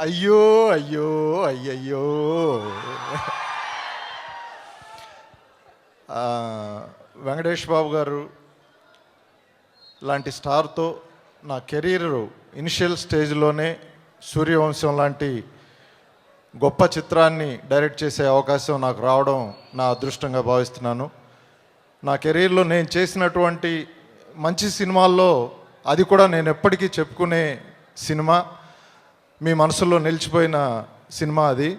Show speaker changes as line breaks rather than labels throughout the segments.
అయ్యో అయ్యో అయ్యయ్యో. వెంకటేష్ బాబు గారు లాంటి స్టార్తో నా కెరీర్ ఇనిషియల్ స్టేజ్లోనే సూర్యవంశం లాంటి గొప్ప చిత్రాన్ని డైరెక్ట్ చేసే అవకాశం నాకు రావడం నా అదృష్టంగా భావిస్తున్నాను. నా కెరీర్లో నేను చేసినటువంటి మంచి సినిమాల్లో అది కూడా నేను ఎప్పటికీ చెప్పుకునే సినిమా. మీ మనసులో నిలిచిపోయిన సినిమా అది.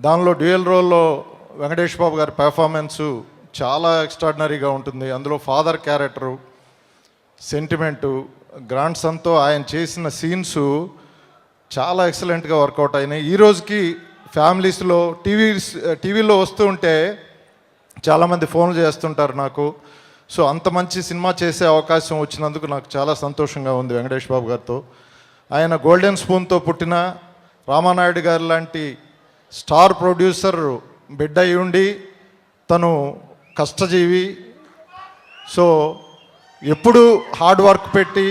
దానిలో డ్యూయల్ రోల్లో వెంకటేష్ బాబు గారి పెర్ఫార్మెన్సు చాలా ఎక్స్ట్రాడినరీగా ఉంటుంది. అందులో ఫాదర్ క్యారెక్టరు సెంటిమెంటు గ్రాండ్ సన్తో ఆయన చేసిన సీన్స్ చాలా ఎక్సలెంట్గా వర్కౌట్ అయినాయి. ఈ రోజుకి ఫ్యామిలీస్లో టీవీ టీవీలో వస్తూ ఉంటే చాలామంది ఫోన్లు చేస్తుంటారు నాకు. సో అంత మంచి సినిమా చేసే అవకాశం వచ్చినందుకు నాకు చాలా సంతోషంగా ఉంది వెంకటేష్ బాబు గారితో. ఆయన గోల్డెన్ స్పూన్తో పుట్టిన రామానాయుడు గారు లాంటి స్టార్ ప్రొడ్యూసర్ బిడ్డ అయి ఉండి తను కష్టజీవి. సో ఎప్పుడు హార్డ్ వర్క్ పెట్టి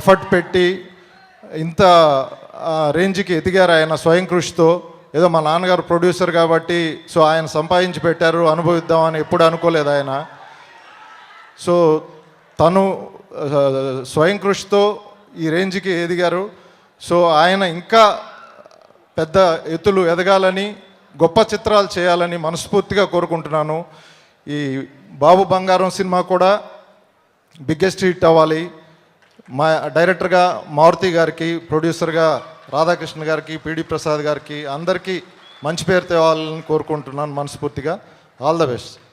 ఎఫర్ట్ పెట్టి ఇంత రేంజ్కి ఎదిగారు ఆయన స్వయం కృషితో. ఏదో మా నాన్నగారు ప్రొడ్యూసర్ కాబట్టి సో ఆయన సంపాదించి పెట్టారు అనుభవిద్దామని ఎప్పుడు అనుకోలేదు ఆయన. సో తను స్వయం కృషితో ఈ రేంజ్కి ఎదిగారు. సో ఆయన ఇంకా పెద్ద ఎత్తులు ఎదగాలని గొప్ప చిత్రాలు చేయాలని మనస్ఫూర్తిగా కోరుకుంటున్నాను. ఈ బాబు బంగారం సినిమా కూడా బిగ్గెస్ట్ హిట్ అవ్వాలి. మా డైరెక్టర్గా మారుతి గారికి ప్రొడ్యూసర్గా రాధాకృష్ణ గారికి పిడి ప్రసాద్ గారికి అందరికీ మంచి పేరు తేవాలని కోరుకుంటున్నాను మనస్ఫూర్తిగా. All the best.